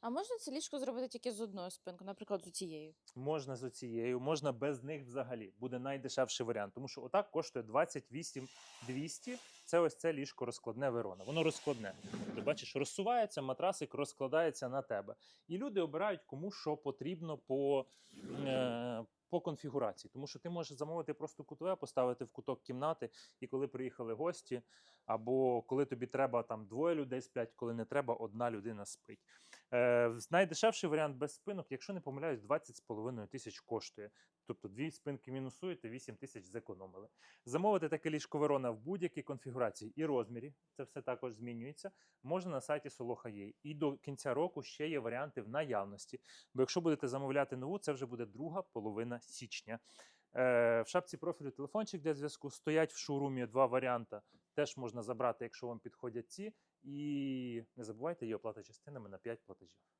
А можна це ліжко зробити тільки з одною спинкою, наприклад, з цією? Можна з оцією, можна без них взагалі. Буде найдешевший варіант. Тому що отак коштує 28 200. Це ось це ліжко розкладне Верона. Воно розкладне. Ти бачиш, розсувається, матрасик розкладається на тебе. І люди обирають кому що потрібно по, е, по конфігурації. Тому що ти можеш замовити просто кутове, поставити в куток кімнати, і коли приїхали гості, або коли тобі треба там двоє людей сплять, коли не треба, одна людина спить. Е, найдешевший варіант без спинок, якщо не помиляюсь, 20,5 тисяч коштує. Тобто дві спинки мінусуєте, 8 тисяч зекономили. Замовити таке ліжко Верона в будь-якій конфігурації і розмірі, це все також змінюється, можна на сайті Soloha.ua. І до кінця року ще є варіанти в наявності. Бо якщо будете замовляти нову, це вже буде друга половина січня. Е, в шапці профілю телефончик для зв'язку стоять в шоурумі два варіанти. Теж можна забрати, якщо вам підходять ці. І не забувайте, є оплата частинами на 5 платежів.